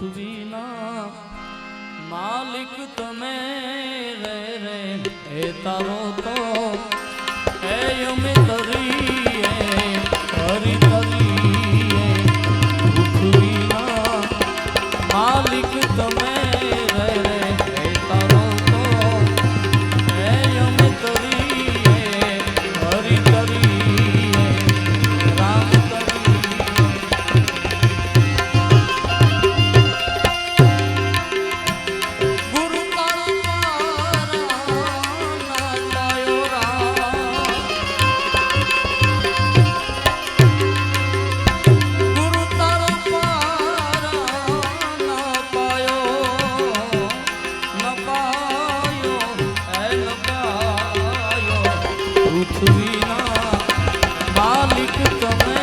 સુજીના માલિક તમે રે રે એ તારો તો એ અમે তোমার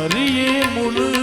அறியே முழு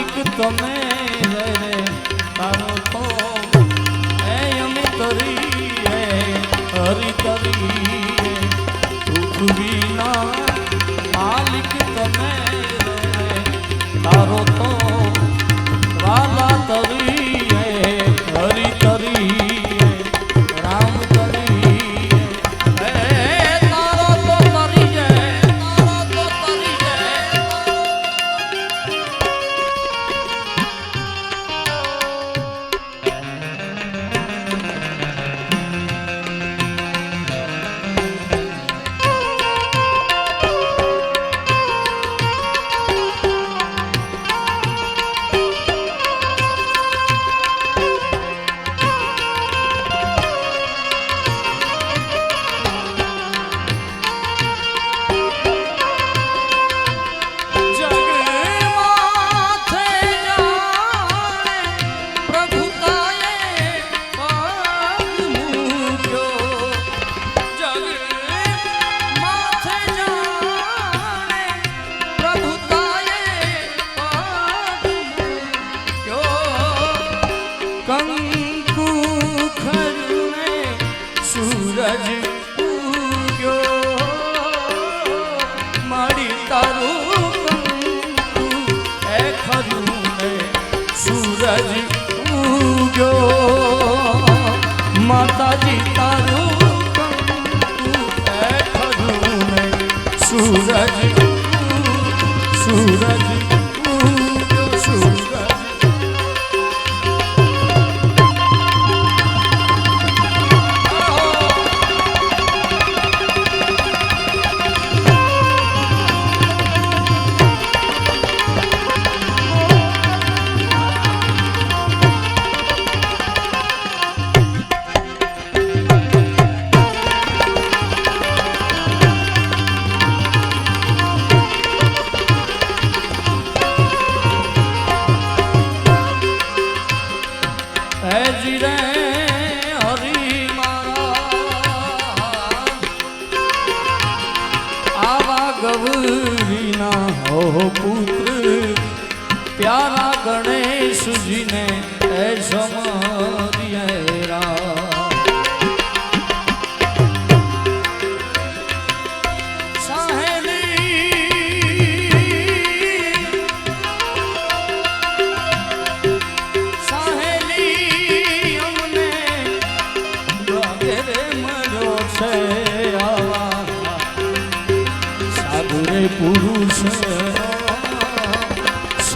માલિક તમે તારો તો એ કરી હરી કરી પૃથ્વીના માલિક તમે તારો તો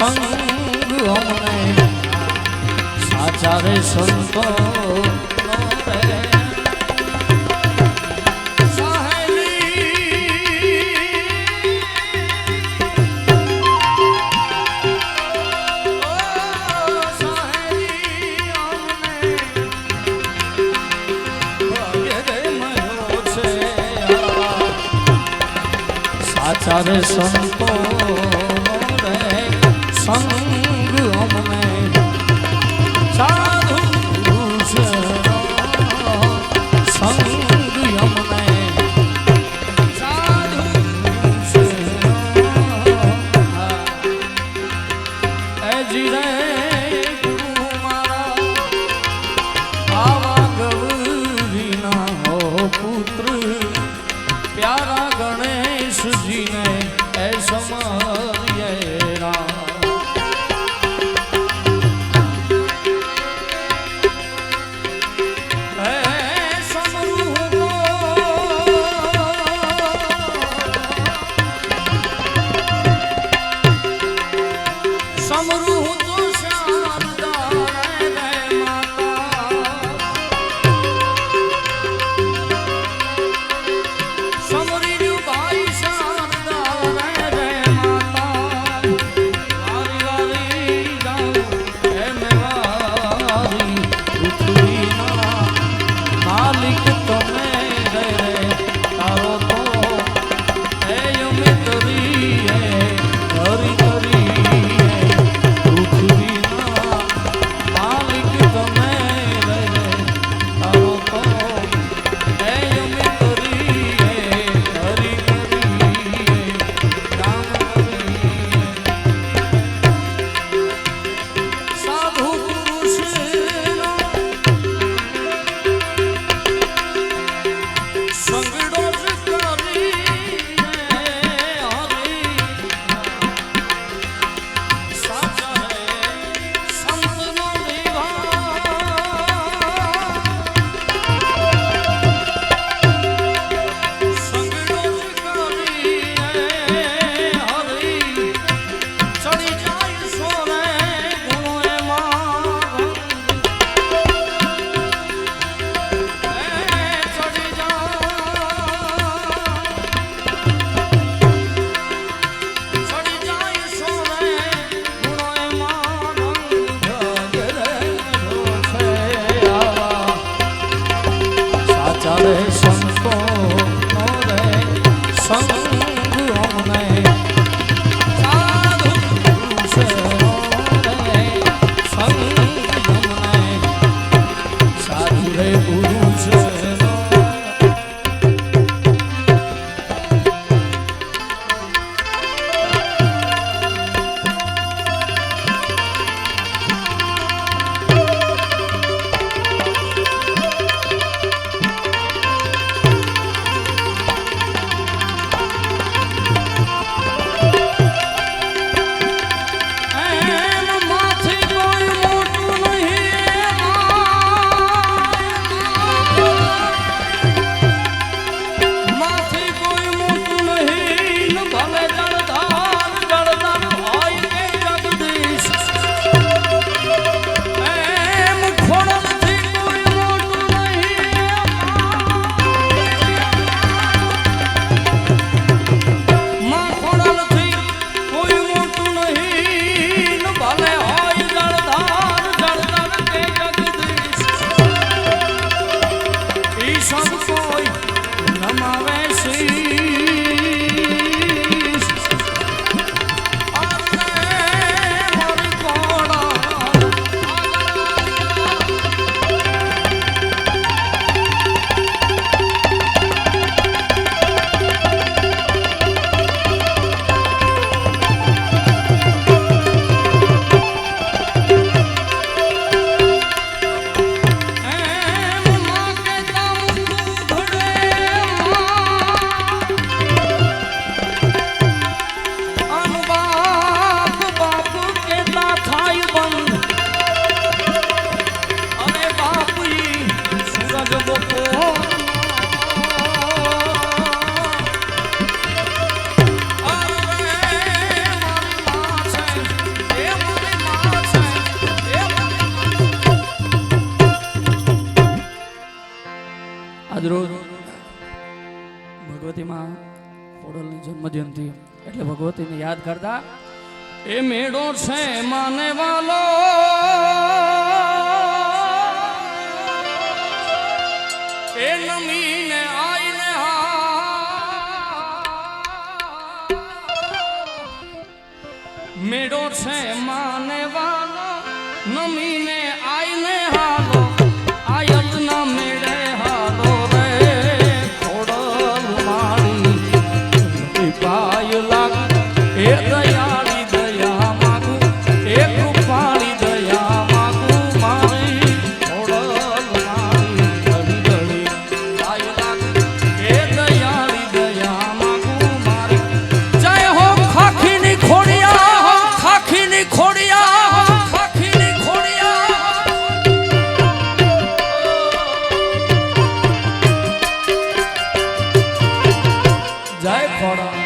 સંગ અમને સાચા રે સંતો સાચા રે સંતો. છે માને વાલો જય ખોડા.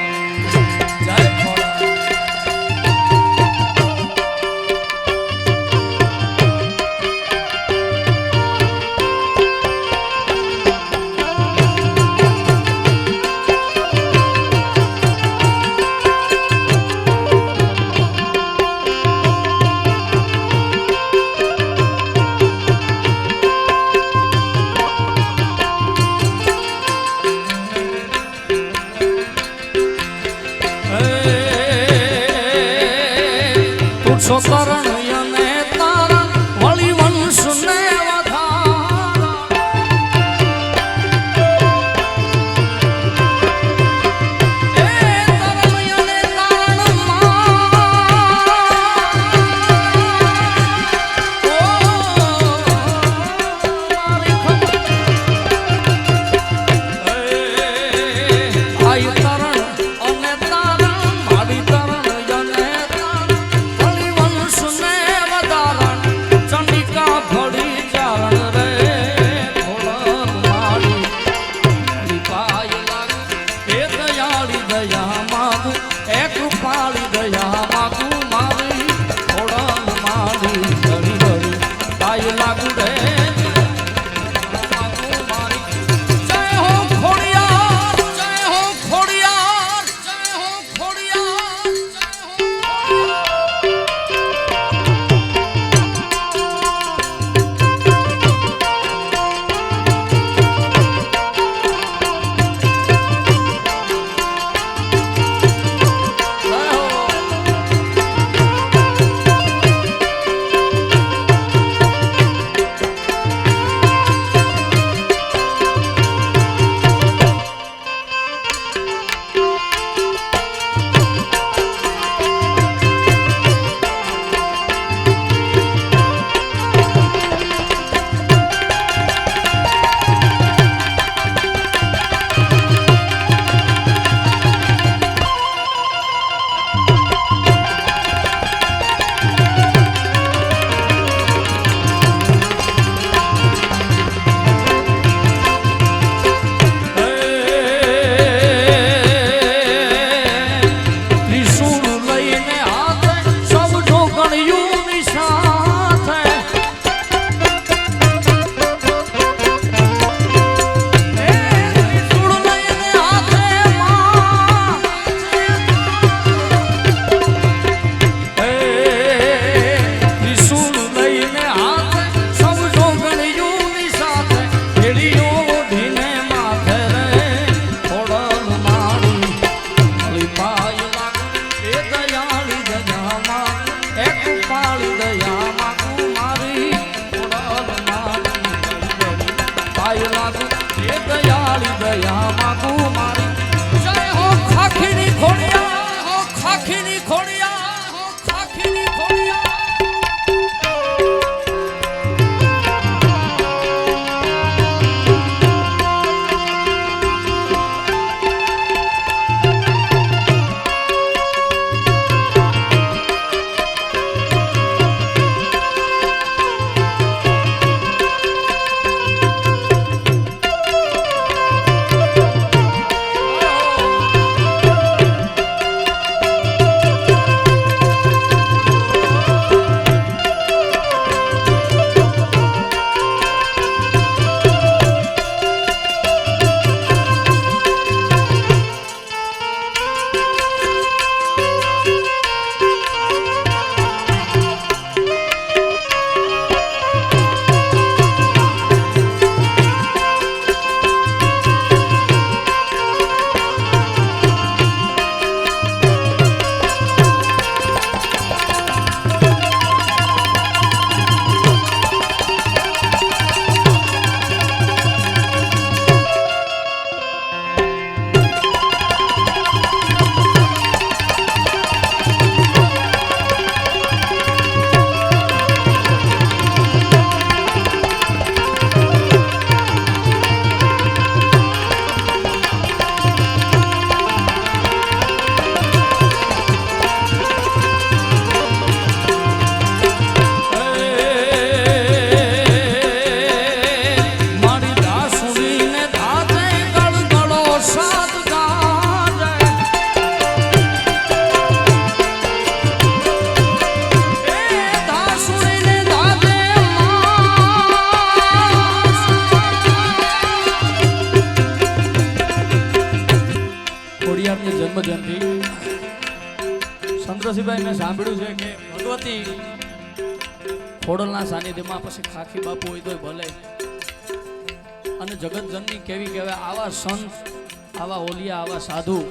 ઓલિયા આવા સાધુ.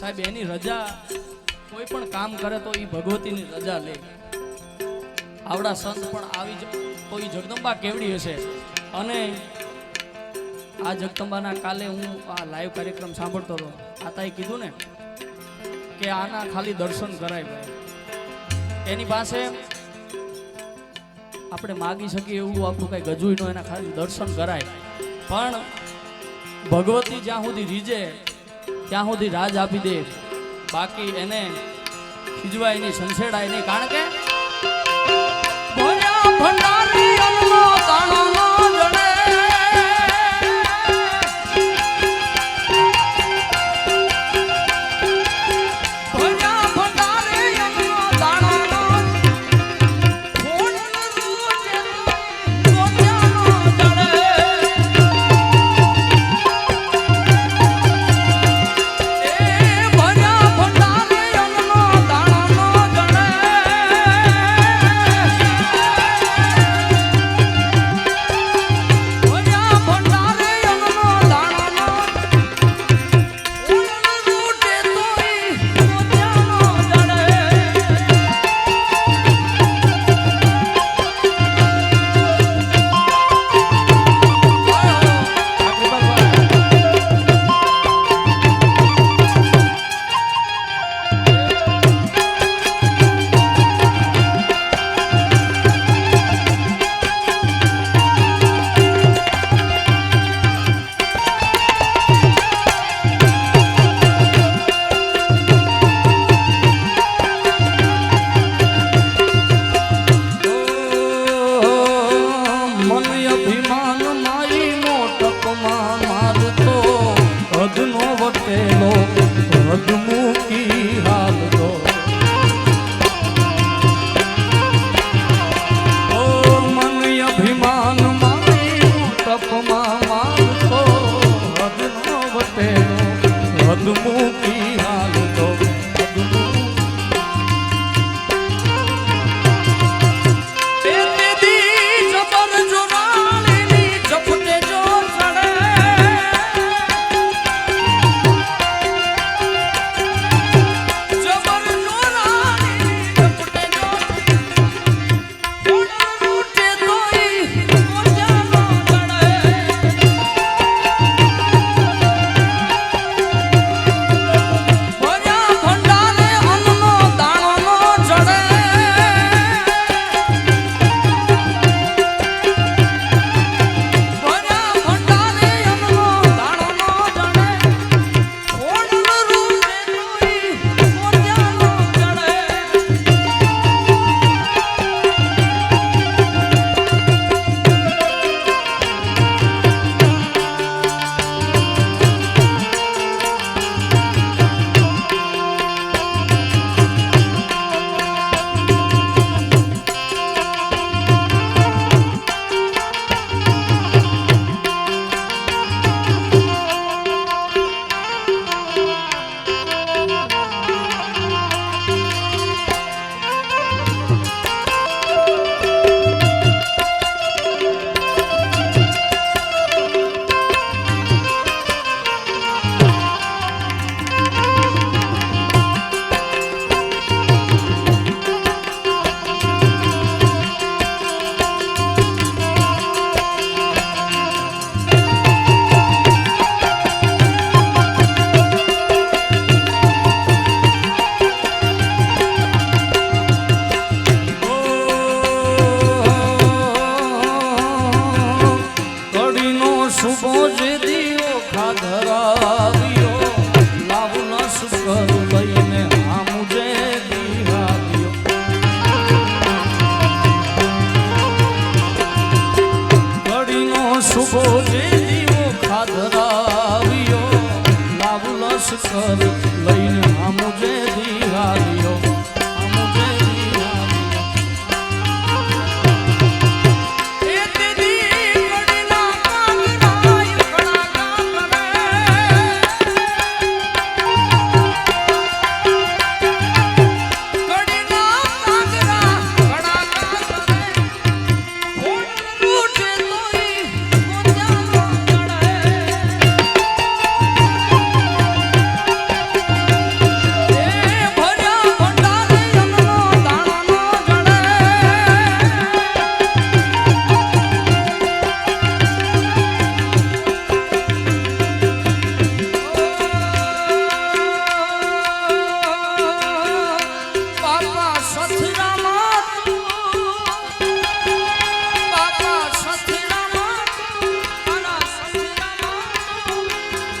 સાહેબ, એની રજા કોઈ પણ કામ કરે તો એ ભગવતીની રજા લે. આવડા સંત પણ આવી જ તો એ જગદંબા કેવડી હશે? અને આ જગદંબાના કાલે હું આ લાઈવ કાર્યક્રમ સાંભળતો હતો આતાએ કીધું ને કે આના ખાલી દર્શન કરાય ભાઈ. એની પાસે આપણે માગી શકીએ એવું આપણું કંઈ ગજુય ન એના ખાલી દર્શન કરાય. પણ ભગવતી જ્યાં સુધી રીજે, ત્યાં સુધી રાજ આપી દે. બાકી એને ખીજવાય નહીં સંસેડાય નહીં કારણ કે ભંડારી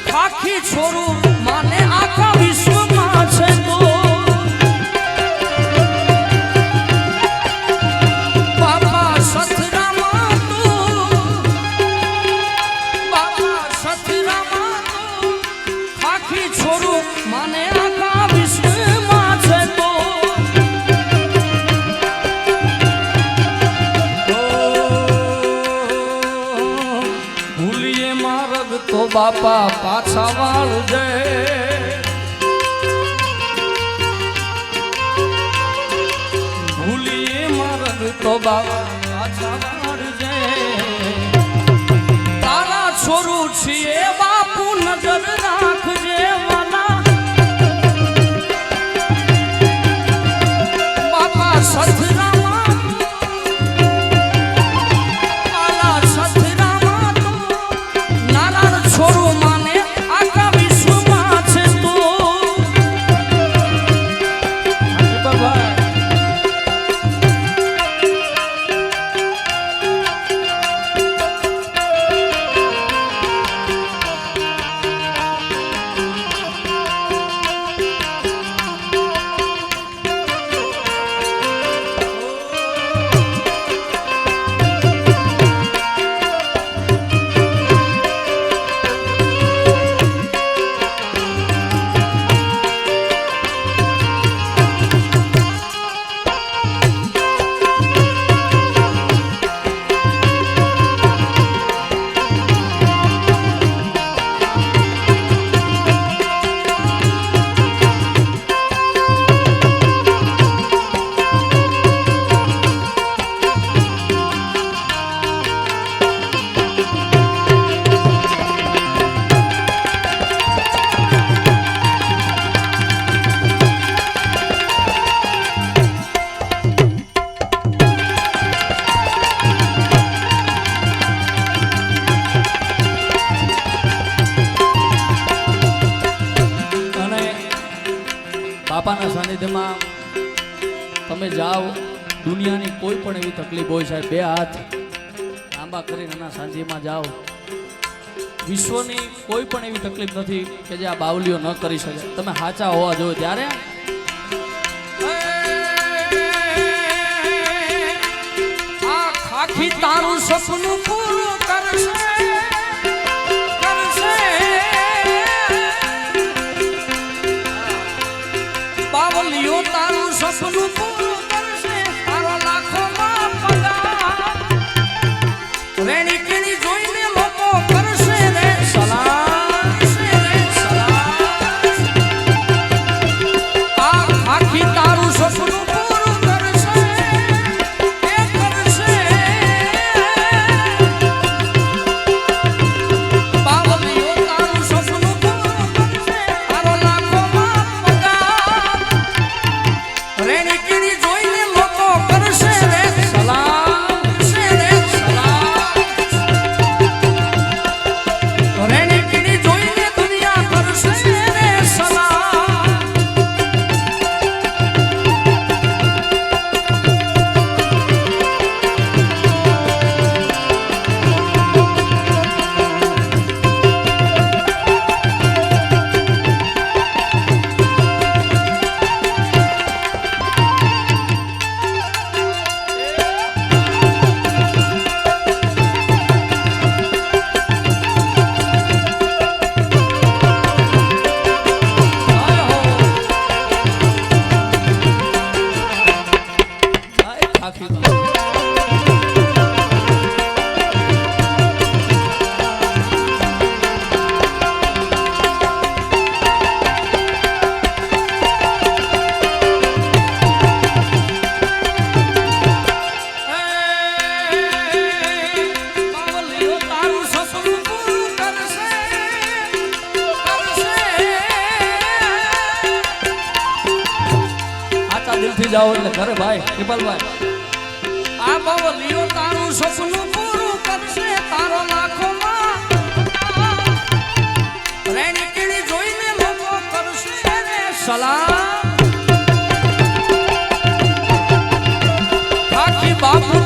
পাখি স্বরূপ মানে আঁকা বিশ্ব બાપા પાછા વાળજે ભૂલીએ માર્ગ તો બાપા. કોઈ પણ એવી તકલીફ હોય સાહેબ, બે હાથ લાંબા કરીને એના સાંજીમાં જાઓ. વિશ્વની કોઈ પણ એવી તકલીફ નથી કે જે આ બાવલીઓ ન કરી શકે. તમે સાચા હોવા જોઈએ ત્યારે? આ ખાખી તારું સપનું દિલથી જાઓ એટલે ઘરે ભાઈ, કૃપાલભાઈ. આ બાવલીઓ તારું સપનું પૂરું કરશે તારો રેણી કેણી જોઈને લોકો કરશે રે સલામ. બાપુ